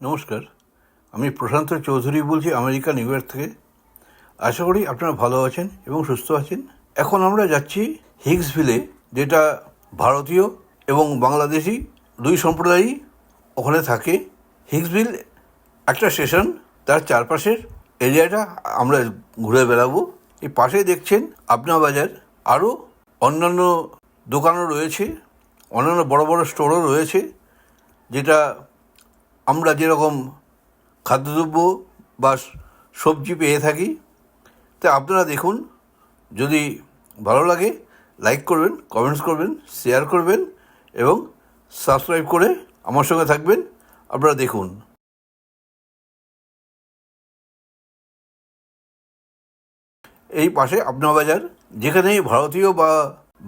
নমস্কার, আমি প্রশান্ত চৌধুরী বলছি আমেরিকা, নিউ ইয়র্ক থেকে। আশা করি আপনারা ভালো আছেন এবং সুস্থ আছেন। এখন আমরা যাচ্ছি হিগসভিলে, যেটা ভারতীয় এবং বাংলাদেশি দুই সম্প্রদায়ই ওখানে থাকে। হিগসভিল একটা স্টেশন, তার চারপাশের এরিয়াটা আমরা ঘুরে বেড়াবো। এই পাশে দেখছেন আপনা বাজার। আরও অন্যান্য দোকানও রয়েছে, অন্যান্য বড় বড় স্টোরও রয়েছে, যেটা আমরা যেরকম খাদ্যদ্রব্য বা সবজি পেয়ে থাকি, তা আপনারা দেখুন। যদি ভালো লাগে, লাইক করবেন, কমেন্টস করবেন, শেয়ার করবেন এবং সাবস্ক্রাইব করে আমার সঙ্গে থাকবেন। আপনারা দেখুন। এই পাশে আপনা বাজার, যেখানেই ভারতীয় বা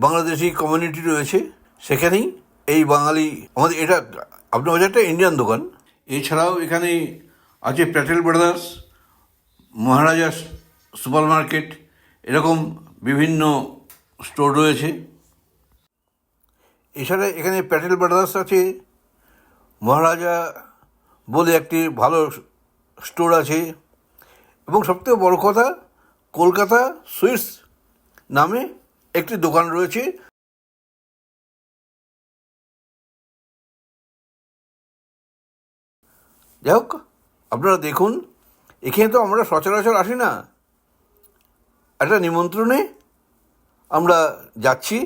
বাংলাদেশি কমিউনিটি রয়েছে, সেখানেই এই বাঙালি, আমাদের এটা, আপনা বাজারটা ইন্ডিয়ান দোকান। এছাড়াও এখানে আছে Patel brothers Maharaja super market এরকম বিভিন্ন স্টোর রয়েছে। এছাড়া এখানে প্যাটেল ব্রাদার্স আছে মহারাজা বলে একটি ভালো স্টোর আছে। এবং সবথেকে বড় কথা, কলকাতা সুইটস নামে একটি দোকান রয়েছে। যাই হোক আপনারা দেখুন, এখানে তো আমরা সচরাচর আসি না। একটা নিমন্ত্রণে আমরা যাচ্ছি,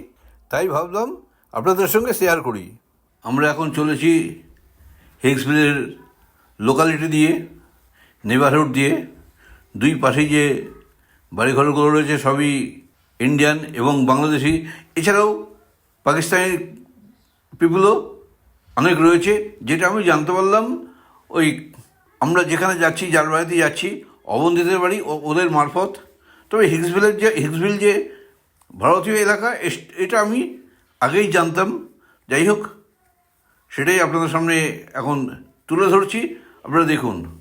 তাই ভাবলাম আপনাদের সঙ্গে শেয়ার করি। আমরা এখন চলেছি হিগসভিলের লোকালিটি দিয়ে নেবারহুড দিয়ে। দুই পাশে যে বাড়িঘরগুলো রয়েছে, সবই ইন্ডিয়ান এবং বাংলাদেশি। এছাড়াও পাকিস্তানি পিপুলও অনেক রয়েছে, যেটা আমি জানতে পারলাম ওই আমরা যেখানে যাচ্ছি যার বাড়িতে যাচ্ছি অবন্ধিতের বাড়ি, ও- ওদের মারফত। তবে হিগসভিলের যে, হিগসভিল যে ভারতীয় এলাকা এটা আমি আগেই জানতাম। যাই হোক, সেটাই আপনাদের সামনে এখন তুলে ধরছি। আপনারা দেখুন,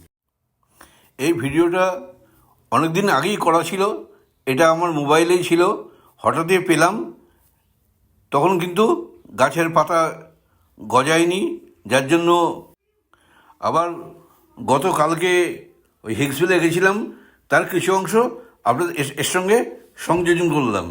এই ভিডিওটা অনেক দিন আগেই করা ছিল, এটা আমার মোবাইলেই ছিল, হঠাৎই পেলাম। তখন কিন্তু গাছের পাতা গজায়নি, যার জন্য আবার গতকালকে ওই হিগসভিলে গেছিলাম তার কিছু অংশ আপনাদের এর সঙ্গে সংযোজন করলাম।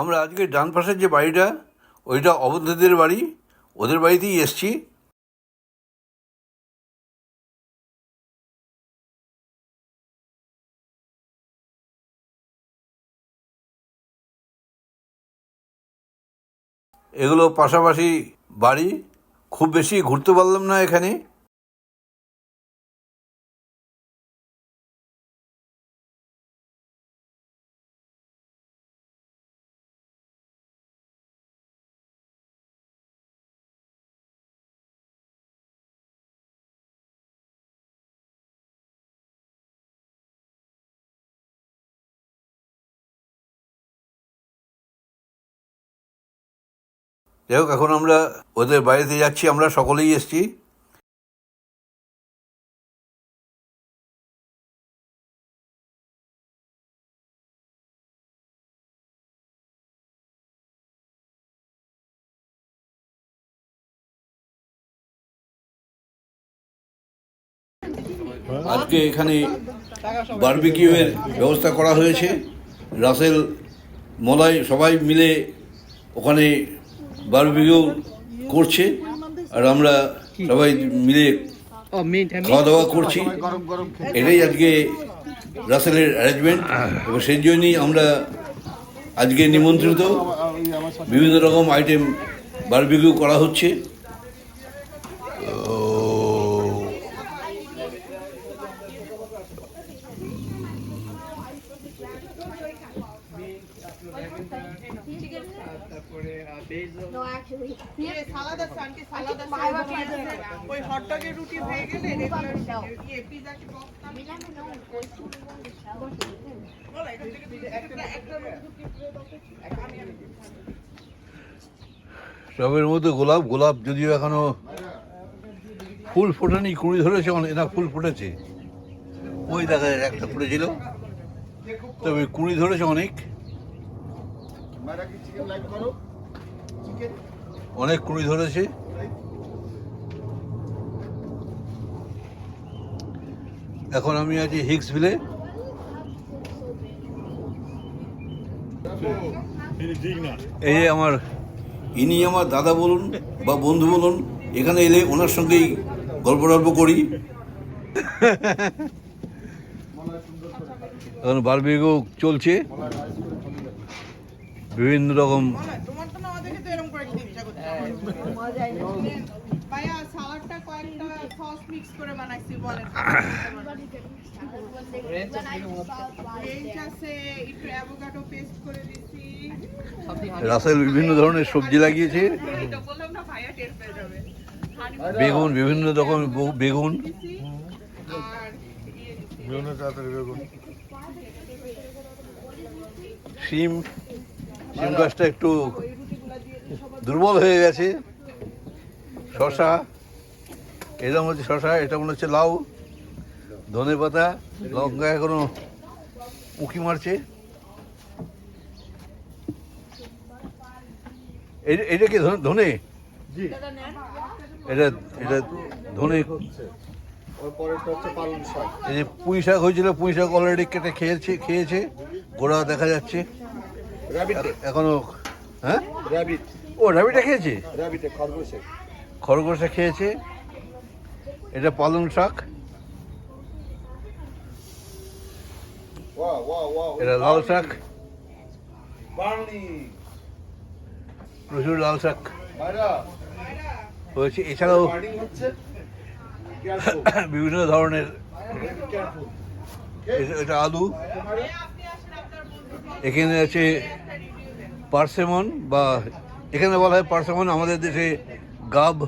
আমরা আজকে ডান পাশের যে বাড়িটা, ওইটা অবন্ধদের বাড়ি, ওদের বাড়িতেই এসছি। এগুলো পাশাপাশি বাড়ি, খুব বেশি ঘুরতে পারলাম না এখানে। যাই হোক এখন আমরা ওদের বাড়িতে যাচ্ছি, আমরা সকলেই এসছি। আজকে এখানে বারবিকিউয়ের ব্যবস্থা করা হয়েছে। রাসেল মলাই সবাই মিলে ওখানে বারবিকিউ করছে, আর আমরা সবাই মিলে খাওয়া দাওয়া করছি। এটাই আজকে রাসেলের অ্যারেঞ্জমেন্ট এবং সেই জন্যই আমরা আজকে নিমন্ত্রিত। বিভিন্ন রকম আইটেম বারবিকিউ করা হচ্ছে। No, actually. এটা একটা একটা টবের মধ্যে গোলাপ গোলাপ যদিও এখনও ফুল ফোটেনি কুড়ি ধরেছে অনেক না ফুল ফুটেছে। ওই দেখা যায় একটা ফুটেছিল। তবে কুড়ি ধরেছে অনেক। মারা কি চিকেন লাইভ করো? অনেক কুড়ি ধরেছে। এখন আমি আছি হিক্সভিলে এই যে আমার, ইনি আমার দাদা বলুন বা বন্ধু বলুন, এখানে এলে ওনার সঙ্গেই গল্প টল্প করি। এখন বারবিকিউ চলছে। বিভিন্ন রকম করে বানাইছি বলেন। When I saw রেঞ্জ আছে একটু অ্যাভোকাডো পেস্ট করে দিছি। রাসেল বিভিন্ন ধরনের সবজি লাগিয়েছে। বেগুন বিভিন্ন রকম বেগুন। আর ইয়ে দিছি। বেগুনের তাড়াতাড়ি বেগুন। শিম শিম গাছটা একটু দুর্বল হয়ে গেছে। শশা এটা মনে হচ্ছে শশা এটা মনে হচ্ছে লাউ। ধনে পাতা লঙ্কা এখনও উঁকি মারছে। এটা কি ধনে- এটা এটা ধনে এই যে পুঁই শাক হয়েছিল পুঁই শাক অলরেডি কেটে খেয়েছে খেয়েছে। গোড়া দেখা যাচ্ছে। এখনও হ্যাঁ? ও খেয়েছে? র্যাবিটে খরগোশে খরগোশে খেয়েছে। এটা পালং শাক। এটা লাল শাক। প্রচুর লাল শাক। হয়েছে এছাড়াও বিভিন্ন ধরনের। এটা আলু। এখানে আছে পার্সেমন বা এখানে বলা হয় পার্সেমন। আমাদের দেশে গাব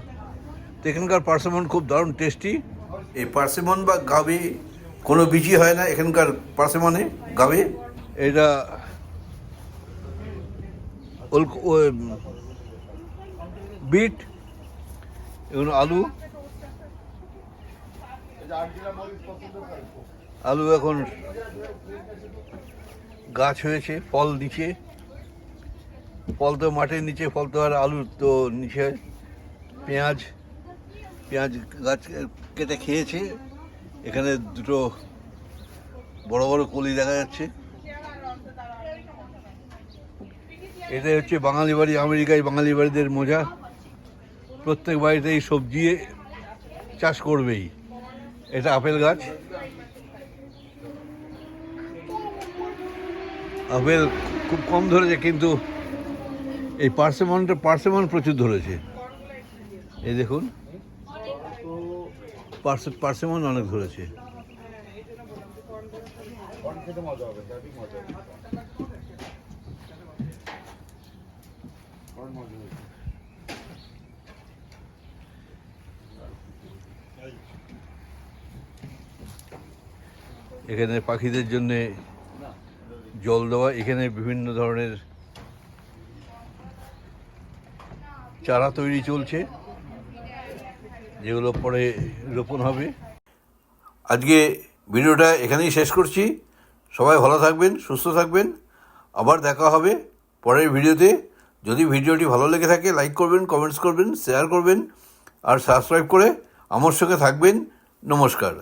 তো এখানকার পার্সেমন খুব দারুণ টেস্টি এই পার্সেমন বা গাবে কোনো বিচি হয় না এখানকার পার্সেমনে গাবে এটা ও- বিট এগুলো আলু। আলু এখন গাছ হয়েছে ফল দিচ্ছে। ফল তো মাঠের নিচে ফল তো আর আলু তো নিচে। পেঁয়াজ পেঁয়াজ গাছ কেটে খেয়েছে। এখানে দুটো বড় বড় কলি দেখা যাচ্ছে। এটা হচ্ছে বাঙালি বাড়ি, আমেরিকায় বাঙালি বাড়িদের মজা। প্রত্যেক বাড়িতেই সবজি চাষ করবেই। এটা আপেল গাছ। আপেল খুব কম ধরেছে, কিন্তু এই পার্সেমনটা, পার্সেমন প্রচুর ধরেছে। এই দেখুন। পার্সেমন অনেক ধরেছে। এখানে পাখিদের জন্য জল দেওয়া এখানে বিভিন্ন ধরনের চারা তৈরি চলছে। যেগুলো পরে রোপণ হবে। আজকে ভিডিওটা এখানেই শেষ করছি। সবাই ভালো থাকবেন, সুস্থ থাকবেন। আবার দেখা হবে পরের ভিডিওতে। যদি ভিডিওটি ভালো লেগে থাকে, লাইক করবেন, কমেন্টস করবেন, শেয়ার করবেন, আর সাবস্ক্রাইব করে আমার সঙ্গে থাকবেন। নমস্কার।